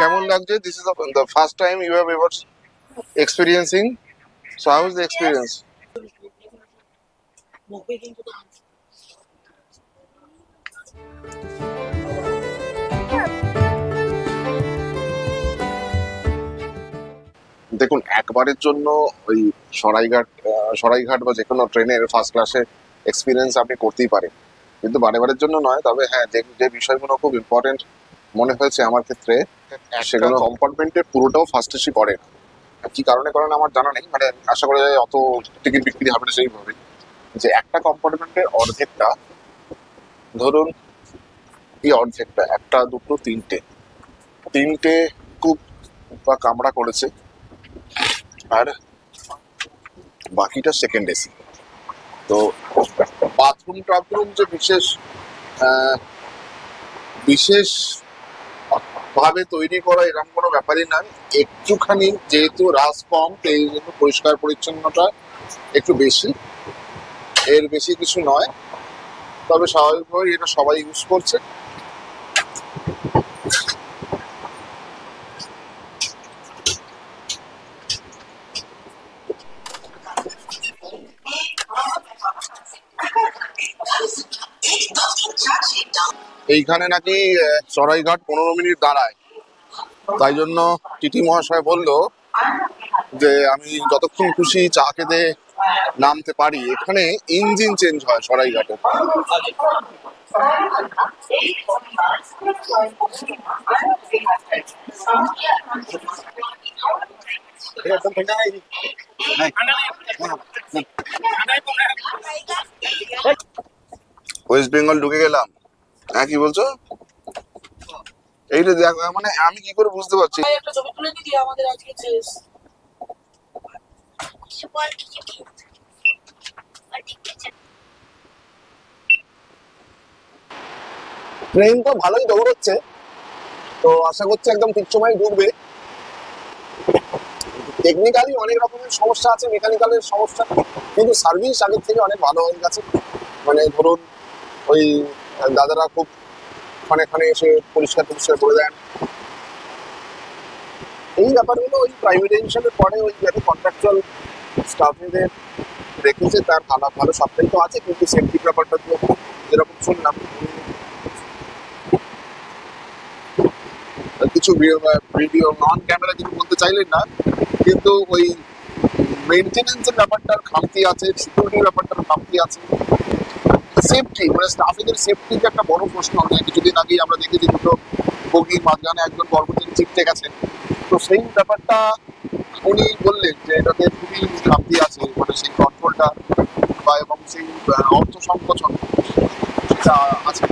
কেমন লাগছে? This is the first time you have ever experiencing so how is the experience দেখুন, একবারের জন্য ওই সরাইঘাট সরাইঘাট বা যে কোনো ট্রেনের ফার্স্ট ক্লাসে এক্সপিরিয়েন্স আপনি করতেই পারেন। কিন্তু বারে বারের জন্য নয় তবে হ্যাঁ যে যে বিষয়গুলো খুব ইম্পর্টেন্ট মনে হয়েছে আমার ক্ষেত্রে সেগুলো কম্পার্টমেন্টের পুরোটাও ফার্স্ট এসি করে না। কি কারণে করে না আমার জানা নেই মানে আশা করা যায় অত টিকিট বিক্রি হবে না সেইভাবে। যে একটা কম্পার্টমেন্টের অর্ধেকটা ধরুন এই অর্ধেকটা একটা দুটো তিনটে তিনটে কূপ বা কামড়া করেছে আর বাকিটা সেকেন্ড এসি তো বাথরুম টাথরুম যে বিশেষ বিশেষ ভাবে তৈরি করা এরকম কোনো ব্যাপারই না। একটুখানি যেহেতু রাস কম সেই জন্য পরিষ্কার পরিচ্ছন্নতা একটু বেশি। এর বেশি কিছু নয়। তবে স্বাভাবিকভাবেই এটা সবাই ইউজ করছে। এইখানে নাকি সরাইঘাট পনেরো মিনিট দাঁড়ায়। তাই জন্য টিটি মহাশয় বলল যে আমি যতক্ষণ খুশি চা খেতে নামতে পারি। এখানে ইঞ্জিন চেঞ্জ হয় সরাইঘাটে ওয়েস্ট বেঙ্গল ঢুকে গেলাম। হ্যাঁ কি বলছো? এইটা দেখ মানে আমি কি করে বুঝতে পারছি? ভাই একটা ছবি তুলে দিদি আমাদের আজকে শেষ ট্রেন তো ভালোই দৌড়চ্ছে। তো আশা করছি একদম ঠিক সময় ঢুকবে। টেকনিক্যালি অনেক রকমের সমস্যা আছে মেকানিক্যালের সমস্যা। কিন্তু সার্ভিস আগের থেকে অনেক ভালো হয়ে গেছে। মানে ধরুন ওই দাদারা খুব ক্ষণে ক্ষণে এসে পরিষ্কার পরিষ্কার করে দেন। এই ব্যাপারগুলো ওই প্রাইভেটাইজেশনের পরে ওই যাতে কন্ট্রাকচুয়াল স্টাফেদের রেখেছে তার ভালো ভালো সবটাই তো আছে, কিন্তু সেফটি ব্যাপারটা তো যেরকম শুনলাম। কিছু ভিডিও নন ক্যামেরা কিছু বলতে চাইলেন না, কিন্তু ওই মেনটেনেন্সের ব্যাপারটার খামতি আছে সিকিউরিটির ব্যাপারটার খামতি আছে। সেফটি মানে স্টাফেদের সেফটি যে একটা বড় প্রশ্ন মানে কিছুদিন আগেই আমরা দেখেছি দুটো বগির মাঝখানে একজন কর্মচারী চিপতে গেছেন তো সেই ব্যাপারটা উনি বললেন যে, এটাতে খুবই খামতি আছে মানে সেই কন্ট্রোলটা বা এবং সেই অর্থ সংকোচন সেটা আছে।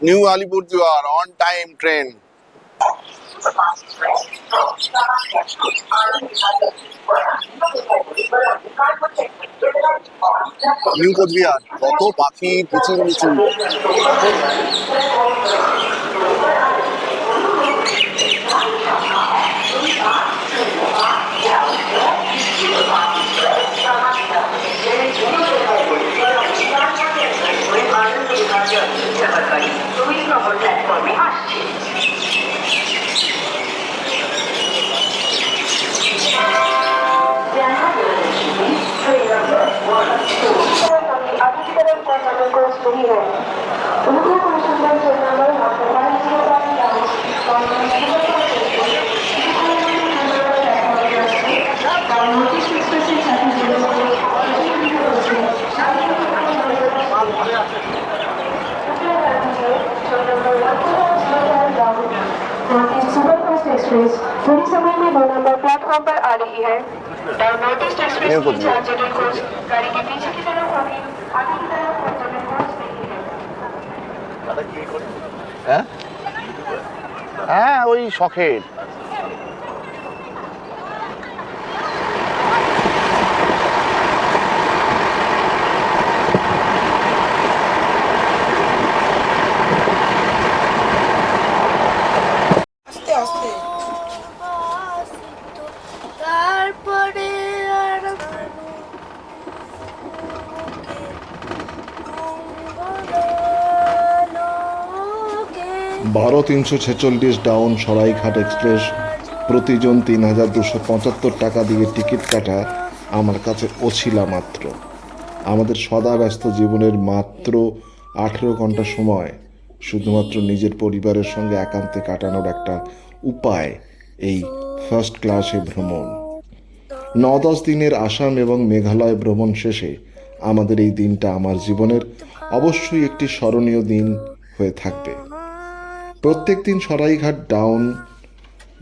New Alipurduar on time train new Cooch Behar কত পাখি প্রচুর মিছিল एक्सप्रेस थोड़ी समय में दो नंबर प्लेटफॉर्म पर आ रही है नॉर्थ ईस्ट एक्सप्रेस नहीं की कुछ भी। चार जनरल कोच गाड़ी के पीछे की तरफ होगी आगे की तरफ कोई जनरल कोच नहीं है হ্যাঁ হ্যাঁ ওই শখের বারো তিনশো ছেচল্লিশ ডাউন সরাইঘাট এক্সপ্রেস প্রতিজন তিন হাজার দুশো পঁচাত্তর টাকা দিয়ে টিকিট কাটা আমার কাছে অছিলা মাত্র। আমাদের সদা ব্যস্ত জীবনের মাত্র আঠেরো ঘণ্টা সময়, শুধুমাত্র নিজের পরিবারের সঙ্গে একান্তে কাটানোর একটা উপায় এই ফার্স্ট ক্লাসে ভ্রমণ। ন দশ দিনের আসাম এবং মেঘালয় ভ্রমণ শেষে আমাদের এই দিনটা আমার জীবনের অবশ্যই একটি স্মরণীয় দিন হয়ে থাকবে। প্রত্যেক দিন সরাইঘাট ডাউন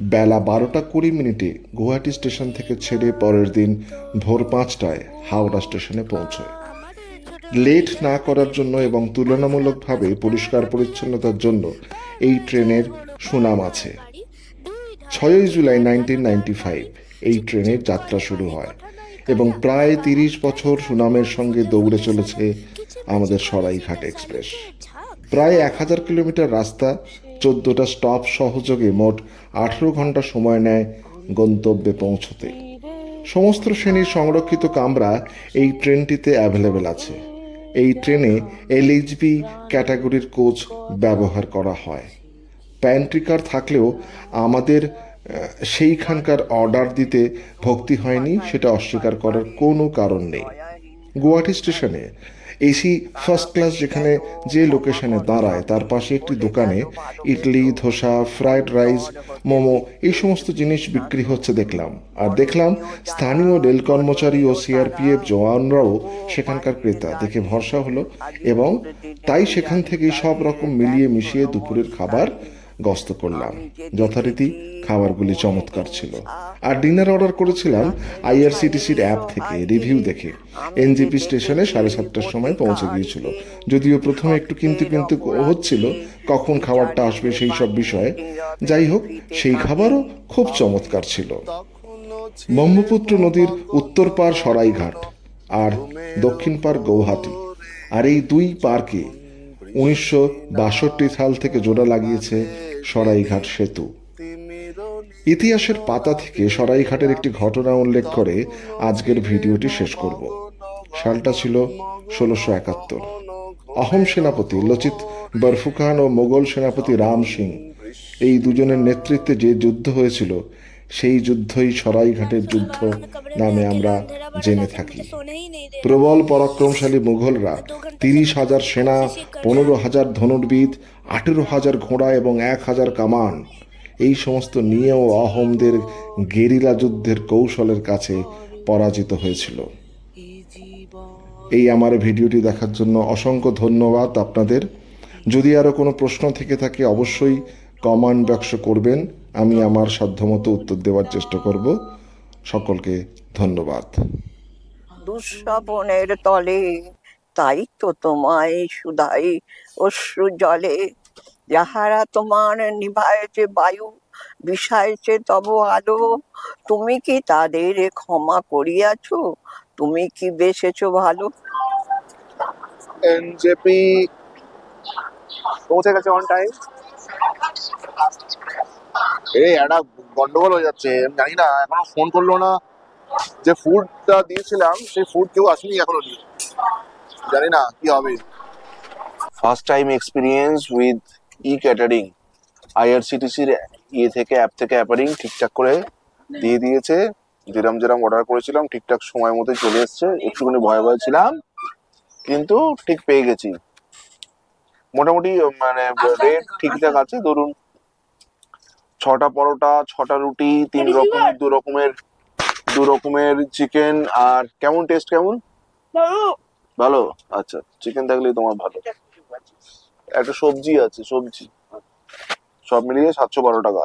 বেলা বারোটা কুড়ি মিনিটে গুয়াহাটি স্টেশন থেকে ছেড়ে পরের দিন ভোর পাঁচটায় হাওড়া স্টেশনে পৌঁছয় লেট না করার জন্য এবং তুলনামূলকভাবে পরিষ্কার পরিচ্ছন্নতার জন্য এই ট্রেনের সুনাম আছে। ছয়ই জুলাই নাইনটিন নাইনটি ফাইভ এই ট্রেনের যাত্রা শুরু হয় এবং প্রায় তিরিশ বছর সুনামের সঙ্গে দৌড়ে চলেছে আমাদের সরাইঘাট এক্সপ্রেস। প্রায় এক হাজার কিলোমিটার রাস্তা চোদ্দোটা স্টপ সহযোগে মোট আঠেরো ঘণ্টা সময় নেয় গন্তব্যে পৌঁছতে। সমস্ত শ্রেণির সংরক্ষিত কামরা এই ট্রেনটিতে অ্যাভেলেবেল আছে। এই ট্রেনে এলএইচবি ক্যাটাগরির কোচ ব্যবহার করা হয়। প্যান্ট্রিকার থাকলেও আমাদের সেইখানকার অর্ডার দিতে ভক্তি হয়নি, সেটা অস্বীকার করার কোনো কারণ নেই। গুয়াহাটি স্টেশনে এসি ফার্স্ট ক্লাস যেখানে যে লোকেশনে দাঁড়ায়, তার পাশে একটি দোকানে ইডলি, ধোসা, ফ্রাইড রাইস, মোমো, এই সমস্ত জিনিস বিক্রি হচ্ছে দেখলাম। আর দেখলাম স্থানীয় রেল কর্মচারী ও সিআরপিএফ জওয়ানরাও সেখানকার ক্রেতা। দেখে ভরসা হলো এবং তাই সেখান থেকেই সব রকম মিলিয়ে মিশিয়ে দুপুরের খাবার গস্ত করলাম। যথারীতি খাবারগুলি চমৎকার ছিল। আর ডিনার অর্ডার করেছিলাম আইআরসিটিসির অ্যাপ থেকে রিভিউ দেখে। এনজিপি স্টেশনে সাড়ে সাতটার সময় পৌঁছে গিয়েছিল। যদিও প্রথমে একটু কিন্তু কিন্তু হচ্ছিল কখন খাবারটা আসবে সেই সব বিষয়ে। যাই হোক সেই খাবারও খুব চমৎকার ছিল। ব্রহ্মপুত্র নদীর উত্তর পার সরাইঘাট আর দক্ষিণ পার গৌহাটি। আর এই দুই পার্কে উনিশশো বাষট্টি সাল থেকে জোড়া লাগিয়েছে সরাইঘাট সেতু। ইতিহাসের পাতা থেকে সরাইঘাটের একটি ঘটনা উল্লেখ করে আজকের ভিডিওটি শেষ করব। সালটা ছিল ষোলোশো একাত্তর। অহম সেনাপতি লচিত বরফুখান ও মোগল সেনাপতি রাম সিং এই দুজনের নেতৃত্বে যে যুদ্ধ হয়েছিল সেই যুদ্ধই সরাইঘাটের যুদ্ধ নামে আমরা জেনে থাকি। প্রবল পরাক্রমশালী মুঘলরা তিরিশ হাজার সেনা, পনেরো হাজার ধনুর্বিদ, আঠেরো হাজার ঘোড়া এবং এক হাজার কামান, এই সমস্ত নিয়েও অহমদের গেরিলা যুদ্ধের কৌশলের কাছে পরাজিত হয়েছিল। এই আমার ভিডিওটি দেখার জন্য অসংখ্য ধন্যবাদ আপনাদের। যদি আরও কোনো প্রশ্ন থেকে থাকে, অবশ্যই কমেন্ট বাক্স করবেন। আমি আমার সাধ্যমতো উত্তর দেওয়ার চেষ্টা করব। সকলকে ধন্যবাদ। দুঃস্বপনের তলে তাই তো তোমায় সুধাই অশ্রু জলে। যাহারা তোমার নিভায়েছে বায়ু বিষাইছে তব আলো। তুমি কি তাদের ক্ষমা করিয়াছ? তুমি কি বেসেছো ভালো? এনজেপি পৌঁছে গেছে অন টাইম এই একটা গন্ডগোল হয়ে যাচ্ছে। আমি জানি না এখনও ফোন করল না। যে ফুডটা দিয়েছিলাম সেই ফুড কেউ আসেনি এখনও নিয়ে। জানি না কি হবে। First time experience with e catering আইআরসিটিসির ইয়ে থেকে অ্যাপ থেকে অ্যাপারিং ঠিকঠাক করে দিয়ে দিয়েছে। যেরম যেরম অর্ডার করেছিলাম ঠিকঠাক সময় মতো চলে এসছে। একটুখানি ভয় ভয় ছিলাম কিন্তু ঠিক পেয়ে গেছি। মোটামুটি মানে রেট ঠিকঠাক আছে ধরুন ছটা পরোটা ছটা রুটি তিন রকম দু রকমের দু রকমের চিকেন আর কেমন টেস্ট কেমন? ভালো। আচ্ছা চিকেন থাকলেই তোমার ভালো। একটা সবজি আছে সবজি। সব মিলিয়ে সাতশো বারো টাকা।